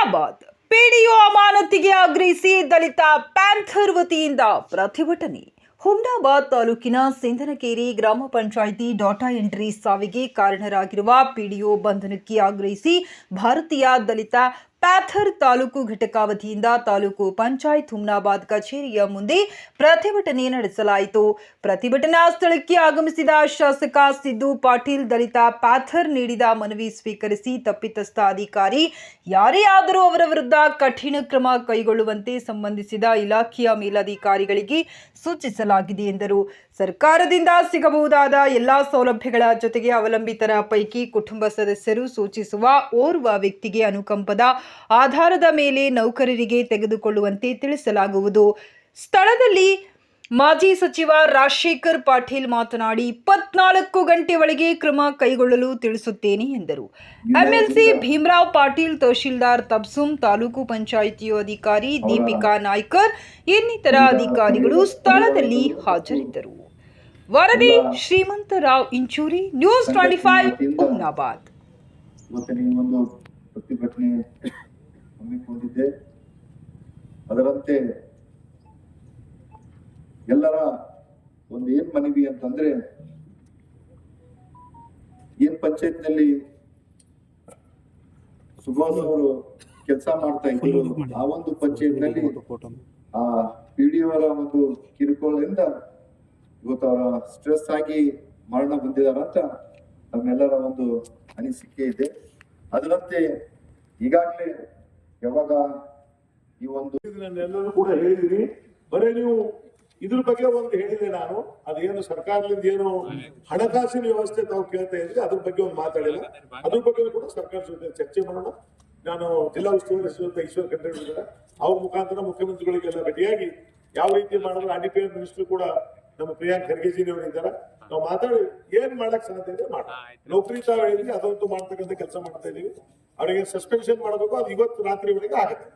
Humnabad PDO ಅಮಾನತಿಗೆ ಆಗ್ರಹಿಸಿ ದಲಿತ panther ವತಿಯಿಂದ ಪ್ರತಿಭಟನೆ. ಹುಮ್ನಾಬಾದ್ ತಾಲೂಕಿನ ಸಿಂಧನಕೇರಿ ಗ್ರಾಮ ಪಂಚಾಯಿತಿ ಡಾಟಾ ಎಂಟ್ರಿ ಸಾವಿಗೆ ಕಾರಣರಾಗಿರುವ ಪಿಡಿಒ ಬಂಧನಕ್ಕೆ ಆಗ್ರಹಿಸಿ ಭಾರತೀಯ ದಲಿತ ಪ್ಯಾಥರ್ ತಾಲೂಕು ಘಟಕ ವತಿಯಿಂದ ತಾಲೂಕು ಪಂಚಾಯತ್ ಹುಮ್ನಾಬಾದ್ ಕಚೇರಿಯ ಮುಂದೆ ಪ್ರತಿಭಟನೆ ನಡೆಸಲಾಯಿತು. ಪ್ರತಿಭಟನಾ ಸ್ಥಳಕ್ಕೆ ಆಗಮಿಸಿದ ಶಾಸಕ ಸಿದ್ದು ಪಾಟೀಲ್ ದಲಿತ ಪ್ಯಾಥರ್ ನೀಡಿದ ಮನವಿ ಸ್ವೀಕರಿಸಿ ತಪ್ಪಿತಸ್ಥ ಅಧಿಕಾರಿ ಯಾರೇ ಆದರೂ ಅವರ ವಿರುದ್ಧ ಕಠಿಣ ಕ್ರಮ ಕೈಗೊಳ್ಳುವಂತೆ ಸಂಬಂಧಿಸಿದ ಇಲಾಖೆಯ ಮೇಲಧಿಕಾರಿಗಳಿಗೆ ಸೂಚಿಸಲಾಗಿದೆ ಎಂದರು. ಸರ್ಕಾರದಿಂದ ಸಿಗಬಹುದಾದ ಎಲ್ಲಾ ಸೌಲಭ್ಯಗಳ ಜೊತೆಗೆ ಅವಲಂಬಿತರ ಪೈಕಿ ಕುಟುಂಬ ಸದಸ್ಯರು ಸೂಚಿಸುವ ಓರ್ವ ವ್ಯಕ್ತಿಗೆ ಅನುಕಂಪದ ಆಧಾರದ ಮೇಲೆ ನೌಕರರಿಗೆ ತೆಗೆದುಕೊಳ್ಳುವಂತೆ ತಿಳಿಸಲಾಗುವುದು. ಸ್ಥಳದಲ್ಲಿ ಮಾಜಿ ಸಚಿವ ರಾಜಶೇಖರ್ ಪಾಟೀಲ್ ಮಾತನಾಡಿ ಇಪ್ಪತ್ನಾಲ್ಕು ಗಂಟೆ ಒಳಗೆ ಕ್ರಮ ಕೈಗೊಳ್ಳಲು ತಿಳಿಸುತ್ತೇನೆ ಎಂದರು. ಎಂಎಲ್ಸಿ ಭೀಮರಾವ್ ಪಾಟೀಲ್ ತಹಶೀಲ್ದಾರ್ ತಬ್ಸುಮ್ ತಾಲೂಕು ಪಂಚಾಯಿತಿಯು ಅಧಿಕಾರಿ ದೀಪಿಕಾ ನಾಯ್ಕರ್ ಇನ್ನಿತರ ಅಧಿಕಾರಿಗಳು ಸ್ಥಳದಲ್ಲಿ ಹಾಜರಿದ್ದರು. ವರದಿ Shrimantrao Inchuri news twenty five Humnabad ಇವತ್ತು ನೀವು ಒಂದು ಪ್ರತಿಭಟನೆ ಹಮ್ಮಿಕೊಂಡಿದ್ದೆ ಅದರಂತೆ ಎಲ್ಲರ ಒಂದು ಏನ್ ಮನವಿ ಅಂತಂದ್ರೆ ಏನ್ ಪಂಚಾಯತ್ನಲ್ಲಿ ಸುಭಾಷ್ ಅವರು ಕೆಲಸ ಮಾಡ್ತಾ ಇದ್ರು ಆ ಒಂದು ಪಂಚಾಯತ್ನಲ್ಲಿ ಆ ಪಿಡಿಒರ ಒಂದು ಕಿರುಕುಳದಿಂದ ಇವತ್ತು ಅವರ ಸ್ಟ್ರೆಸ್ ಆಗಿ ಮರಣ ಬಂದಿದಾರಂತ ನಮ್ಮೆಲ್ಲರ ಒಂದು ಅನಿಸಿಕೆ ಇದೆ. ಅದರಂತೆ ಈಗಾಗಲೇ ಯಾವಾಗ ಈ ಒಂದು ಎಲ್ಲರೂ ಕೂಡ ಹೇಳಿದಿರಿ ಬರೀ ನೀವು ಇದ್ರ ಬಗ್ಗೆ ಒಂದು ಹೇಳಿದೆ ನಾನು. ಅದೇನು ಸರ್ಕಾರದಿಂದ ಏನು ಹಣಕಾಸಿನ ವ್ಯವಸ್ಥೆ ತಾವು ಕೇಳ್ತಾ ಇದ್ರೆ ಅದ್ರ ಬಗ್ಗೆ ಒಂದು ಮಾತಾಡಿಲ್ಲ. ಅದ್ರ ಬಗ್ಗೆ ಕೂಡ ಸರ್ಕಾರ ಜೊತೆ ಚರ್ಚೆ ಮಾಡೋಣ. ನಾನು ಜಿಲ್ಲಾ ಉಸ್ತುವಾರಿ ಸಚಿವ ಈಶ್ವರ್ ಖಂಡ್ರೆ ಅವ್ರ ಮುಖಾಂತರ ಮುಖ್ಯಮಂತ್ರಿಗಳಿಗೆಲ್ಲ ಭೇಟಿಯಾಗಿ ಯಾವ ರೀತಿ ಮಾಡಿದ್ರೆ, ಆರ್ ಮಿನಿಸ್ಟರ್ ಕೂಡ ನಮ್ಮ ಪ್ರಿಯಾಂಕ್ ಖರ್ಗೆಜಿನಿ ಅವರು ಇದ್ದಾರೆ. ನಾವು ಮಾತಾಡಿ ಏನ್ ಮಾಡಕ್ ಸಾಧ್ಯ ಇದೆ ಮಾಡಿ. ನೌಕರಿ ತಾವು ಹೇಳಿದ್ರಿ ಅದಂತೂ ಮಾಡ್ತಕ್ಕಂಥ ಕೆಲಸ ಮಾಡ್ತಾ ಇದೀವಿ ಅವರಿಗೆ ಸಸ್ಪೆನ್ಷನ್ ಮಾಡಬೇಕು ಅದು ಇವತ್ತು ರಾತ್ರಿವರೆಗೆ ಆಗುತ್ತೆ.